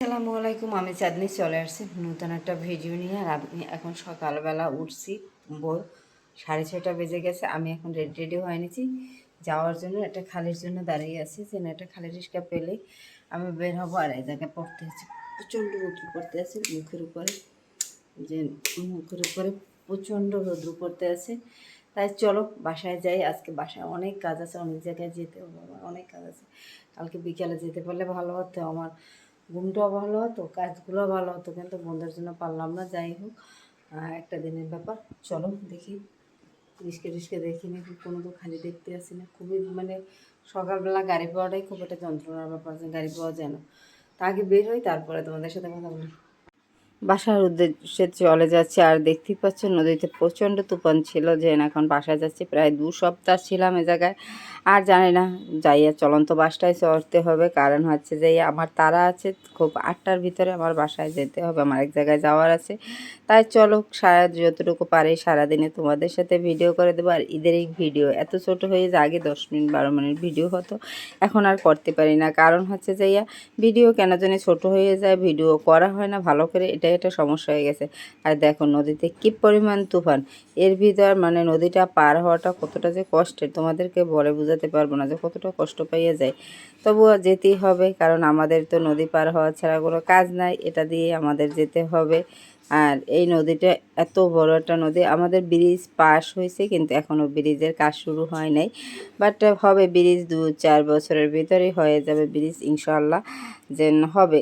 আসসালামু আলাইকুম, আমি চাঁদনি চলে আসছি নতুন একটা ভিডিও নিয়ে। আর আমি এখন সকালবেলা উঠছি, ভোর সাড়ে ছয়টা বেজে গেছে, আমি এখন রেডি রেডি হয়ে নিয়েছি। যাওয়ার জন্য একটা খালির জন্য দাঁড়িয়ে আছি যে একটা খালি রিক্সা পেলে আমি বের হব। আর এই জায়গায় পড়তে আছি প্রচণ্ড রৌদ্র পড়তে আছে, মুখের উপরে, যে মুখের উপরে প্রচণ্ড রৌদ্র পড়তে আছে। তাই চলো, বাসায় যাই, আজকে বাসায় অনেক কাজ আছে, অনেক জায়গায় যেতে হবে অনেক কাজ আছে। কালকে বিকেলে যেতে পারলে ভালো হতো, আমার ঘুমটাও ভালো হতো, কাজগুলো ভালো হতো, কিন্তু বন্ধুর জন্য পারলাম না, যাই হোক। একটা দিনের ব্যাপার। চলো দেখি, রিস্কে রিস্কে দেখি নাকি কোনো তো খালি দেখতে আসি না। খুবই মানে সকালবেলা গাড়ি পাওয়াটাই খুব একটা যন্ত্রণার ব্যাপার যে গাড়ি পাওয়া যায় না। তা আগে বের হই, তারপরে তোমাদের সাথে কথা বলি। বাসার উদ্দেশ্যে চলে যাচ্ছে। আর দেখতেই পাচ্ছ নদীতে প্রচণ্ড তুফান ছিল। যে এখন বাসায় যাচ্ছি, প্রায় দু সপ্তাহ ছিলাম এ জায়গায়। আর জানি না, যাইয়া চলন্ত বাসটায় চড়তে হবে। কারণ হচ্ছে যে, আমার তারা আছে, খুব আটটার ভিতরে আমার বাসায় যেতে হবে। আমার এক জায়গায় যাওয়ার আছে। তাই চলো, সারা যতটুকু পারি সারাদিনে তোমাদের সাথে ভিডিও করে দেবো। আর ঈদের এই ভিডিও এত ছোট হয়ে যে, আগে দশ মিনিট, বারো মিনিট ভিডিও হতো। এখন আর করতে পারি না। কারণ হচ্ছে যে ভিডিও কেন জানি ছোট হয়ে যায় ভিডিও করা হয় না ভালো করে। এটা একটা সমস্যা হয়ে গেছে। আর দেখো, নদীতে কি পরিমাণ তুফান? এর ভিতর মানে নদীটা পার হওয়াটা কতটা যে কষ্টের, তোমাদেরকে বলে বোঝাতে পারব না যে কতটা কষ্ট পাইয়ে যায়। তবুও যেতেই হবে, কারণ আমাদের তো নদী পার হওয়া ছাড়া কোনো কাজ নাই, এটা দিয়ে আমাদের যেতে হবে। আর এই নদীটা এত বড় একটা নদী, আমাদের ব্রিজ পাস হয়েছে, কিন্তু এখনও ব্রিজের কাজ শুরু হয় নাই। বাট হবে, ব্রিজ দু চার বছরের ভিতরেই হয়ে যাবে ব্রিজ ইনশাল্লাহ যেন হবে।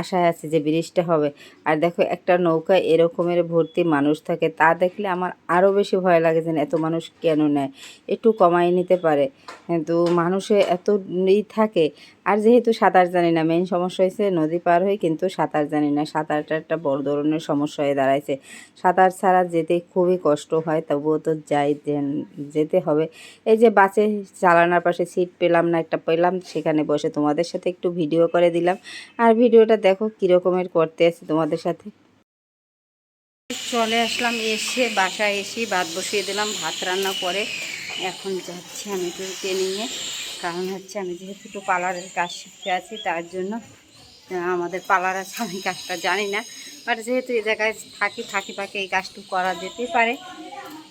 আশায় আছে যে ব্রিজটা হবে। আর দেখো, একটা নৌকা এরকমের ভর্তি মানুষ থাকে, তা দেখলে আমার আরও বেশি ভয় লাগে যে এত মানুষ কেন নেয়? একটু কমাই নিতে পারে। কিন্তু মানুষে এত ই থাকে, আর যেহেতু সাঁতার জানি না মেন সমস্যা হয়েছে নদী পার হয়ে কিন্তু সাঁতার জানি না। সাঁতারটা একটা বড় ধরনের সমস্যা হয়ে দাঁড়াইছে। সাঁতার ছাড়া যেতে খুবই কষ্ট হয়, তবুও তো যাই যেতে হবে। এই যে বাসে চালানোর পাশে সিট পেলাম না, একটা পেলাম, সেখানে বসে তোমাদের সাথে একটু ভিডিও করে দিলাম। আর ভিডিওটা দেখো কীরকমের করতে আছে তোমাদের সাথে। চলে আসলাম, এসে বাসায় এসে ভাত বসিয়ে দিলাম, ভাত রান্না করে এখন যাচ্ছি আমি একটু ট্রেনিংয়ে। কারণ হচ্ছে আমি যেহেতু একটু পার্লারের কাজ শিখতে আছি, তার জন্য আমাদের পার্লার আছে, আমি কাজটা জানি না। বাট যেহেতু এই জায়গায় থাকি থাকি পাকে এই কাজটুকু করা যেতেই পারে।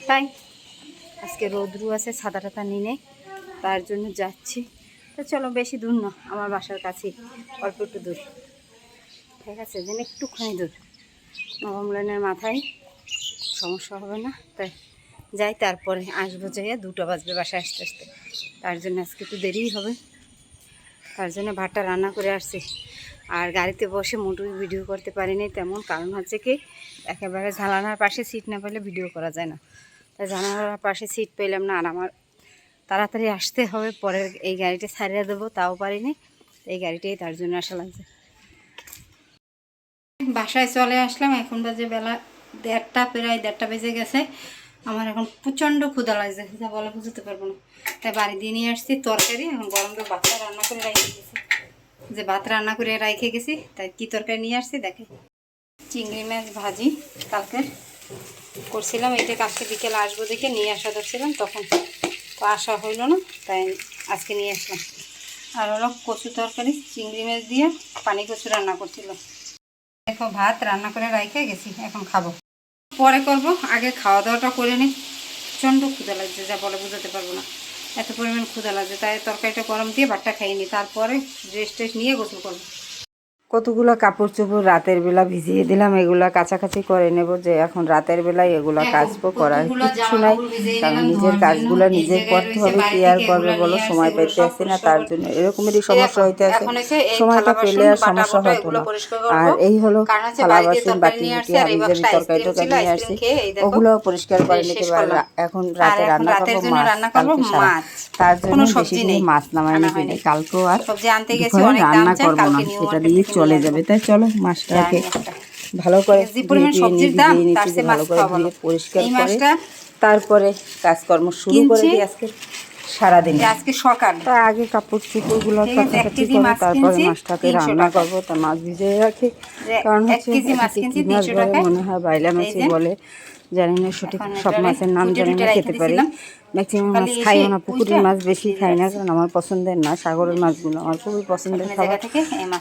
তাই আজকে রোদ্রু আছে, সাদা টাতা নিয়ে তার জন্য যাচ্ছি। তো চলো, বেশি দূর না, আমার বাসার কাছে অল্প একটু দূর। ঠিক আছে, যেন একটুখানি দূর নবম লাইনের মাথায় সমস্যা হবে না। তাই যাই তারপরে আসব যাইয়া দুটো বাজবে বাসায় আসতে আসতে। তার জন্য আজকে একটু দেরিই হবে। তার জন্য ভাতটা রান্না করে আসছি। আর গাড়িতে বসে মোটু ভিডিও করতে পারিনি, তেমন কারণ হচ্ছে কি, একেবারে জানালার পাশে সিট না পেলে ভিডিও করা যায় না। তাই জানালার পাশে সিট পেলাম না, আর আমার তাড়াতাড়ি আসতে হবে। পরের এই গাড়িটা ছাড়িয়ে দেবো, তাও পারিনি। এই গাড়িটাই তার জন্য আসা লাগছে বাসায় চলে আসলাম, এখন বাজে বেলা দেড়টা, প্রায় দেড়টা বেজে গেছে। আমার এখন প্রচণ্ড ক্ষুধা লাগছে, যা বলে বুঝতে পারব না। তাই বাড়ি দিয়ে নিয়ে আসছি তরকারি, এখন গরম করে ভাতটা রান্না করে রেখে গেছি। যে ভাত রান্না করে রেখে গেছি, তাই কি তরকারি নিয়ে আসছি দেখে। চিংড়ি মাছ ভাজি কালকে করছিলাম এইটা কালকে বিকেলে আসব দেখে নিয়ে আসা ধরছিলাম, তখন তো আসা হইল না, তাই আজকে নিয়ে আসলাম। আর হলো কচু তরকারি, চিংড়ি মাছ দিয়ে পানি কচু রান্না করছিলাম। দেখো ভাত রান্না করে রাইখে গেছি, এখন খাব। পরে করব, আগে খাওয়া দাওয়াটা করে নিই প্রচণ্ড ক্ষুদা লাগছে, যা বলে বোঝাতে পারব না। এত পরিমাণ ক্ষুদা লাগছে, তাই তরকারিটা গরম দিয়ে ভাতটা খাইনি। তারপরে ড্রেস ট্রেস নিয়ে গোসল করব। কতগুলো কাপড় চোপড় রাতের বেলা ভিজিয়ে দিলাম এগুলা কাছাকাছি করে নেব যে এখন রাতের বেলায় এগুলা কাচবো করার কিচ্ছু নাই। কারণ নিজের কাজগুলো নিজে করতে হবে কি আর করবে বলো? সময় পেতে আসছে না তার জন্য এরকমেরই সমস্যা হইতে আছে সময়টা পেলে আর সমস্যা হতো না। আর এই হলো থালা বাসন বাটি বুটি আমি যে তরকারি টরকারি নিয়ে আসছি ওগুলো পরিষ্কার করে নিতে পারবে এখন রাতে রান্না করব মাছ কালকে সারা। তার জন্য বেশি করে মাছ নামাই নিতে নেই কালকেও আর রান্না করব না সেটা দিয়ে চলে যাবে। তাই চলো মাছটাকে ভালো করে ভালো করে। ধুয়ে পরিষ্কার করে মাছটা তারপরে কাজকর্ম শুরু করে দিই আজকে সারাদিন। আজকে সকাল। তা আগে কাপড় চোপড়গুলো এক করে তারপরে মাছটাকে 300 রান্না। করব তা মাছ ভিজিয়ে রাখি। কারণ হচ্ছে কেজি মাছ এটাকে কি মাছ 300 বলে মনে হয় বাইলা মাছই বলে। জানি না সঠিক সব মাছের নাম জানি না খেতে পারি। ম্যাক্সিমাম মাছ খাইও না পুকুরের মাছ বেশি খাই না কারণ আমার পছন্দের না সাগরের মাছগুলো আমার খুবই পছন্দের খাবার।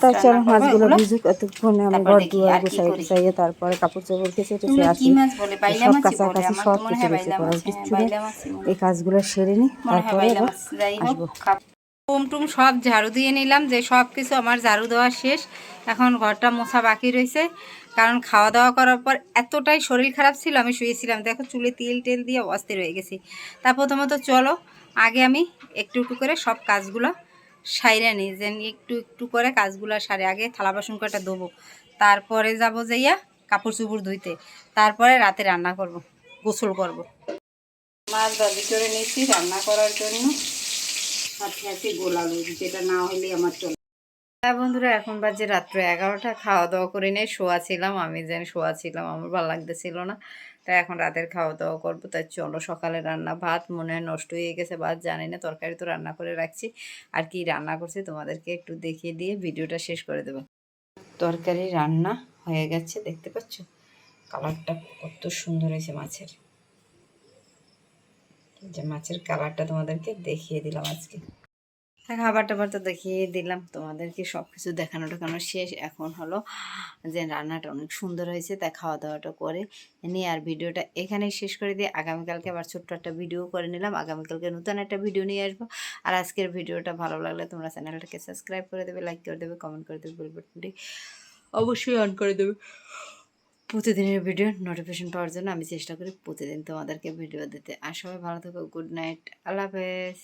তার চলো মাছগুলো। ভিজুক এতক্ষণে আমি ঘর দুয়ার আর গুছাই গুছাইয়ে তারপরে কাপড় চোপড় কেচে টেচে আসি। কি মাছ বলে? বাইলা সব। কাছাকাছি সব কিছু হয় বাইলা করার কিচ্ছু হ্যাঁ, এই কাজগুলো সেরে নিই তারপরে আসব। টুম টুম সব ঝাড়ু দিয়ে নিলাম যে সব কিছু আমার ঝাড়ু দেওয়া শেষ এখন ঘরটা মোছা বাকি রয়েছে কারণ খাওয়া দাওয়া করার পর এতটাই শরীর খারাপ ছিল, আমি শুয়েছিলাম। দেখো চুলে তেল টেল দিয়ে অস্থির হয়ে গেছি। তা প্রথমত চলো, আগে আমি একটু একটু করে সব কাজগুলো সাইরে নিই যে একটু একটু করে কাজগুলো সারে। আগে থালা বাসন কটা দেবো তারপরে যাব যাইয়া কাপড় চুপড় ধুইতে। তারপরে রাতে রান্না করব, গোসল করব। মাছ ভাজি করে নিয়েছি রান্না করার জন্য। সাথে আছে গোলালু যেটা না হলে আমার চলে হ্যাঁ বন্ধুরা, এখন বাজে রাত্র এগারোটা খাওয়া দাওয়া করে নিয়ে শোয়া ছিলাম। আমি যেন শোয়া ছিলাম, আমার ভালো লাগতেছিল না। তাই এখন রাতের খাওয়া দাওয়া করব। তাই চলো সকালে রান্না ভাত মনে হয় নষ্ট হয়ে গেছে, ভাত জানি না, তরকারি তো রান্না করে রাখছি। আর কি রান্না করছি তোমাদেরকে একটু দেখিয়ে দিয়ে ভিডিওটা শেষ করে দেবো। তরকারি রান্না হয়ে গেছে, দেখতে পাচ্ছ? কালারটা কত সুন্দর হয়েছে মাছের। যে মাছের কালারটা তোমাদেরকে দেখিয়ে দিলাম আজকে। খাবার টাবার তো দেখিয়ে দিলাম। তোমাদেরকে সব কিছু দেখানো টাকানো শেষ? এখন হলো যে রান্নাটা অনেক সুন্দর হয়েছে তাই খাওয়া দাওয়াটা করে নিয়ে আর ভিডিওটা এখানেই শেষ করে দিয়ে আগামীকালকে আবার ছোট্ট একটা ভিডিও করে নিলাম। আগামীকালকে নতুন একটা ভিডিও নিয়ে আসব। আর আজকের ভিডিওটা ভালো লাগলে তোমরা চ্যানেলটাকে সাবস্ক্রাইব করে দেবে, লাইক করে দেবে, কমেন্ট করে দেবে, বেল অবশ্যই অন করে দেবে। প্রতিদিনের ভিডিও নোটিফিকেশন পাওয়ার জন্য আমি চেষ্টা করি প্রতিদিন তোমাদেরকে ভিডিও দিতে। আর সবাই ভালো থাকো গুড নাইট আল্লাহ হাফেজ।